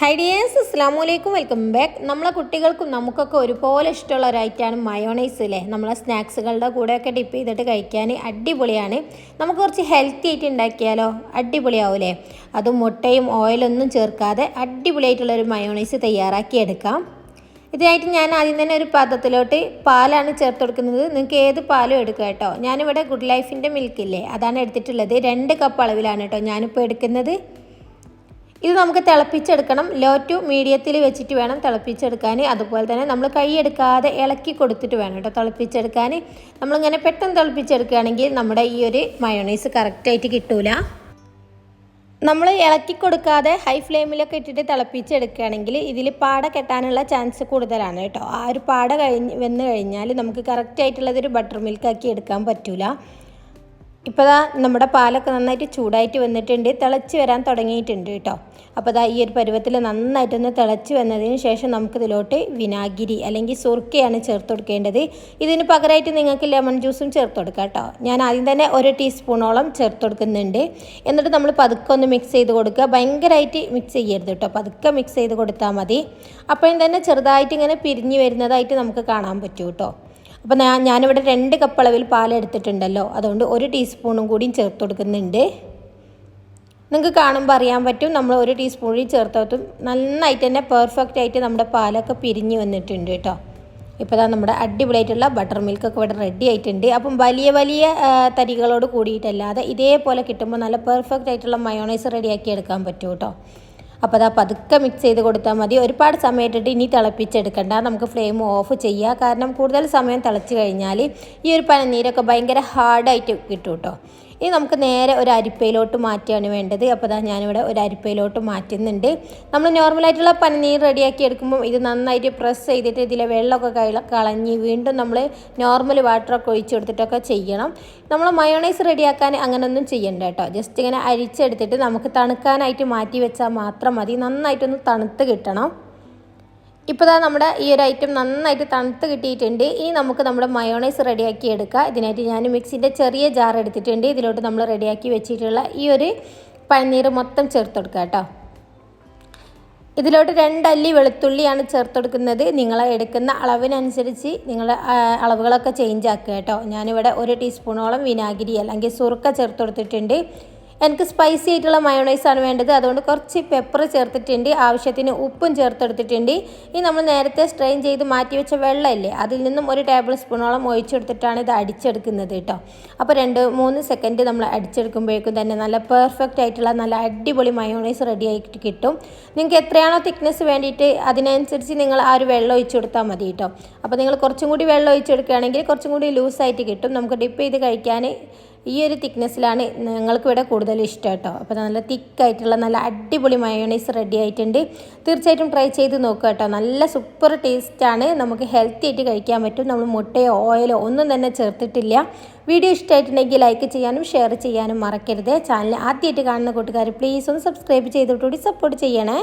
Hi dears അസ്സാമു അലൈക്കും welcome back നമ്മളെ കുട്ടികൾക്കും നമുക്കൊക്കെ ഒരുപോലെ ഇഷ്ടമുള്ള ഒരു ഐറ്റമാണ് മയോണൈസ് അല്ലേ നമ്മളെ സ്നാക്സുകളുടെ കൂടെയൊക്കെ ഡിപ്പ് ചെയ്തിട്ട് കഴിക്കാൻ അടിപൊളിയാണ്. നമുക്ക് കുറച്ച് ഹെൽത്തി ആയിട്ട് ഉണ്ടാക്കിയാലോ? അടിപൊളിയാവൂലേ? അതും മുട്ടയും ഓയിലൊന്നും ചേർക്കാതെ അടിപൊളിയായിട്ടുള്ളൊരു മയോണൈസ് തയ്യാറാക്കി എടുക്കാം. ഇതിനായിട്ട് ഞാൻ ആദ്യം തന്നെ ഒരു പാത്രത്തിലോട്ട് പാലാണ് ചേർത്ത് കൊടുക്കുന്നത്. നിങ്ങൾക്ക് ഏത് പാലും എടുക്കുക കേട്ടോ? ഞാനിവിടെ ഗുഡ് ലൈഫിന്റെ മിൽക്കില്ലേ അതാണ് എടുത്തിട്ടുള്ളത്. രണ്ട് കപ്പ് അളവിലാണ് കേട്ടോ ഞാനിപ്പോൾ എടുക്കുന്നത്. ഇത് നമുക്ക് തിളപ്പിച്ചെടുക്കണം. ലോ ടു മീഡിയത്തിൽ വെച്ചിട്ട് വേണം തിളപ്പിച്ചെടുക്കാൻ അതുപോലെ തന്നെ നമ്മൾ കൈയെടുക്കാതെ ഇളക്കി കൊടുത്തിട്ട് വേണം കേട്ടോ തിളപ്പിച്ചെടുക്കാൻ നമ്മളിങ്ങനെ പെട്ടെന്ന് തിളപ്പിച്ചെടുക്കുകയാണെങ്കിൽ നമ്മുടെ ഈ ഒരു മയോണൈസ് കറക്റ്റായിട്ട് കിട്ടൂല. നമ്മൾ ഇളക്കി കൊടുക്കാതെ ഹൈ ഫ്ലെയിമിലൊക്കെ ഇട്ടിട്ട് തിളപ്പിച്ചെടുക്കുകയാണെങ്കിൽ ഇതിൽ പാട കെട്ടാനുള്ള ചാൻസ് കൂടുതലാണ് കേട്ടോ. ആ ഒരു പാട കഴിഞ്ഞ് വന്നു കഴിഞ്ഞാൽ നമുക്ക് കറക്റ്റായിട്ടുള്ളതൊരു ബട്ടർ മിൽക്കാക്കി എടുക്കാൻ പറ്റില്ല ഇപ്പോൾ ദാ നമ്മുടെ പാലൊക്കെ നന്നായിട്ട് ചൂടായിട്ട് വന്നിട്ടുണ്ട് തിളച്ച് വരാൻ തുടങ്ങിയിട്ടുണ്ട് കേട്ടോ. അപ്പോൾ ദാ ഈ ഒരു പരുവത്തിൽ നന്നായിട്ടൊന്ന് തിളച്ച് വന്നതിന് ശേഷം നമുക്കിതിലോട്ട് വിനാഗിരി അല്ലെങ്കിൽ സുർക്കയാണ് ചേർത്ത് കൊടുക്കേണ്ടത്. ഇതിന് പകരമായിട്ട് നിങ്ങൾക്ക് ലെമൺ ജ്യൂസും ചേർത്ത് കൊടുക്കാം കേട്ടോ. ഞാൻ ആദ്യം തന്നെ ഒരു ടീസ്പൂണോളം ചേർത്ത് കൊടുക്കുന്നുണ്ട്. എന്നിട്ട് നമ്മൾ പതുക്കെ ഒന്ന് മിക്സ് ചെയ്ത് കൊടുക്കുക. ഭയങ്കരമായിട്ട് മിക്സ് ചെയ്യരുത് കേട്ടോ. പതുക്കെ മിക്സ് ചെയ്ത് കൊടുത്താൽ മതി. അപ്പോഴും തന്നെ ചെറുതായിട്ട് ഇങ്ങനെ പിരിഞ്ഞ് വരുന്നതായിട്ട് നമുക്ക് കാണാൻ പറ്റും കേട്ടോ. അപ്പോൾ ഞാൻ ഞാനിവിടെ രണ്ട് കപ്പ് അളവിൽ പാൽ എടുത്തിട്ടുണ്ടല്ലോ അതുകൊണ്ട് ഒരു ടീസ്പൂണും കൂടിയും ചേർത്ത് കൊടുക്കുന്നുണ്ട്. നിങ്ങൾക്ക് കാണുമ്പോൾ അറിയാൻ പറ്റും നമ്മൾ ഒരു ടീസ്പൂണിൽ ചേർത്തോട്ടും നന്നായിട്ട് തന്നെ പെർഫെക്റ്റ് ആയിട്ട് നമ്മുടെ പാലൊക്കെ പിരിഞ്ഞ് വന്നിട്ടുണ്ട് കേട്ടോ. ഇപ്പോൾ ഇതാ നമ്മുടെ അടിപൊളിയായിട്ടുള്ള ബട്ടർ മിൽക്കൊക്കെ ഇവിടെ റെഡി ആയിട്ടുണ്ട്. അപ്പം വലിയ വലിയ തരികളോട് കൂടിയിട്ടല്ലാതെ ഇതേപോലെ കിട്ടുമ്പോൾ നല്ല പെർഫെക്റ്റ് ആയിട്ടുള്ള മയോണൈസ് റെഡിയാക്കി എടുക്കാൻ പറ്റും കേട്ടോ. അപ്പോൾ അതാ പതുക്കെ മിക്സ് ചെയ്ത് കൊടുത്താൽ മതി. ഒരുപാട് സമയം ഇട്ടിട്ട് ഇനി തിളപ്പിച്ചെടുക്കണ്ട. നമുക്ക് ഫ്ലെയിം ഓഫ് ചെയ്യുക കാരണം കൂടുതൽ സമയം തിളച്ച് കഴിഞ്ഞാൽ ഈ ഒരു പനനീരൊക്കെ ഭയങ്കര ഹാർഡായിട്ട് കിട്ടും കേട്ടോ ഇനി നമുക്ക് നേരെ ഒരു അരിപ്പയിലോട്ട് മാറ്റുകയാണ് വേണ്ടത്. അപ്പോൾ അതാ ഞാനിവിടെ ഒരു അരിപ്പയിലോട്ട് മാറ്റുന്നുണ്ട്. നമ്മൾ നോർമലായിട്ടുള്ള പനിനീർ റെഡിയാക്കി എടുക്കുമ്പോൾ ഇത് നന്നായിട്ട് പ്രസ് ചെയ്തിട്ട് ഇതിലെ വെള്ളമൊക്കെ കളഞ്ഞ് വീണ്ടും നമ്മൾ നോർമൽ വാട്ടറൊക്കെ ഒഴിച്ചു കൊടുത്തിട്ടൊക്കെ ചെയ്യണം. നമ്മൾ മയോണൈസ് റെഡിയാക്കാൻ അങ്ങനെയൊന്നും ചെയ്യണ്ട കേട്ടോ. ജസ്റ്റ് ഇങ്ങനെ അരിച്ചെടുത്തിട്ട് നമുക്ക് തണുക്കാനായിട്ട് മാറ്റി വെച്ചാൽ മാത്രം മതി. നന്നായിട്ടൊന്ന് തണുത്ത് കിട്ടണം. ഇപ്പോൾ ഇതാ നമ്മുടെ ഈ ഒരു ഐറ്റം നന്നായിട്ട് തണുത്ത് കിട്ടിയിട്ടുണ്ട്. ഇനി നമുക്ക് നമ്മുടെ മയോണൈസ് റെഡിയാക്കി എടുക്കാം. ഇതിനായിട്ട് ഞാൻ മിക്സിന്റെ ചെറിയ ജാർ എടുത്തിട്ടുണ്ട്. ഇതിലോട്ട് നമ്മൾ റെഡിയാക്കി വെച്ചിട്ടുള്ള ഈ ഒരു പഴനീർ മൊത്തം ചേർത്ത് കൊടുക്കുക കേട്ടോ. ഇതിലോട്ട് രണ്ടല്ലി വെളുത്തുള്ളിയാണ് ചേർത്ത് കൊടുക്കുന്നത് നിങ്ങൾ എടുക്കുന്ന അളവിനനുസരിച്ച് നിങ്ങൾ അളവുകളൊക്കെ ചേഞ്ച് ആക്കുക കേട്ടോ. ഞാനിവിടെ ഒരു ടീസ്പൂണോളം വിനാഗിരി അല്ലെങ്കിൽ സുറുക്ക ചേർത്ത് കൊടുത്തിട്ടുണ്ട് എനിക്ക് സ്പൈസി ആയിട്ടുള്ള മയോണൈസാണ് വേണ്ടത്. അതുകൊണ്ട് കുറച്ച് പെപ്പർ ചേർത്തിട്ടുണ്ട്. ആവശ്യത്തിന് ഉപ്പും ചേർത്തെടുത്തിട്ടുണ്ട്. ഇനി നമ്മൾ നേരത്തെ സ്ട്രെയിൻ ചെയ്ത് മാറ്റി വെച്ച വെള്ളമില്ലേ അതിൽ നിന്നും ഒരു ടേബിൾ സ്പൂണോളം ഒഴിച്ചെടുത്തിട്ടാണ് ഇത് അടിച്ചെടുക്കുന്നത് കേട്ടോ. അപ്പോൾ രണ്ട് മൂന്ന് സെക്കൻഡ് നമ്മൾ അടിച്ചെടുക്കുമ്പോഴേക്കും തന്നെ നല്ല പെർഫെക്റ്റ് ആയിട്ടുള്ള നല്ല അടിപൊളി മയോണൈസ് റെഡി ആയിട്ട് കിട്ടും. നിങ്ങൾക്ക് എത്രയാണോ തിക്നെസ് വേണ്ടിയിട്ട് അതിനനുസരിച്ച് നിങ്ങൾ ആ ഒരു വെള്ളം ഒഴിച്ചു കൊടുത്താൽ മതി കേട്ടോ. അപ്പോൾ നിങ്ങൾ കുറച്ചും കൂടി വെള്ളം ഒഴിച്ചെടുക്കുകയാണെങ്കിൽ കുറച്ചും കൂടി ലൂസായിട്ട് കിട്ടും. നമുക്ക് ഡിപ്പ് ചെയ്ത് കഴിക്കാൻ ഈ ഒരു തിക്നെസ്സിലാണ് ഞങ്ങൾക്ക് ഇവിടെ കൂടുതൽ ഇഷ്ടം കേട്ടോ. അപ്പോൾ നല്ല തിക്കായിട്ടുള്ള നല്ല അടിപൊളി മയോണൈസ് റെഡി ആയിട്ടുണ്ട്. തീർച്ചയായിട്ടും ട്രൈ ചെയ്ത് നോക്കുക കേട്ടോ. നല്ല സൂപ്പർ ടേസ്റ്റാണ്. നമുക്ക് ഹെൽത്തി ആയിട്ട് കഴിക്കാൻ പറ്റും. നമ്മൾ മുട്ടയോ ഓയിലോ ഒന്നും തന്നെ ചേർത്തിട്ടില്ല. വീഡിയോ ഇഷ്ടമായിട്ടുണ്ടെങ്കിൽ ലൈക്ക് ചെയ്യാനും ഷെയർ ചെയ്യാനും മറക്കരുത്. ചാനൽ ആദ്യമായിട്ട് കാണുന്ന കൂട്ടുകാർ പ്ലീസ് ഒന്ന് സബ്സ്ക്രൈബ് ചെയ്തിട്ടുകൂടി സപ്പോർട്ട് ചെയ്യണേ.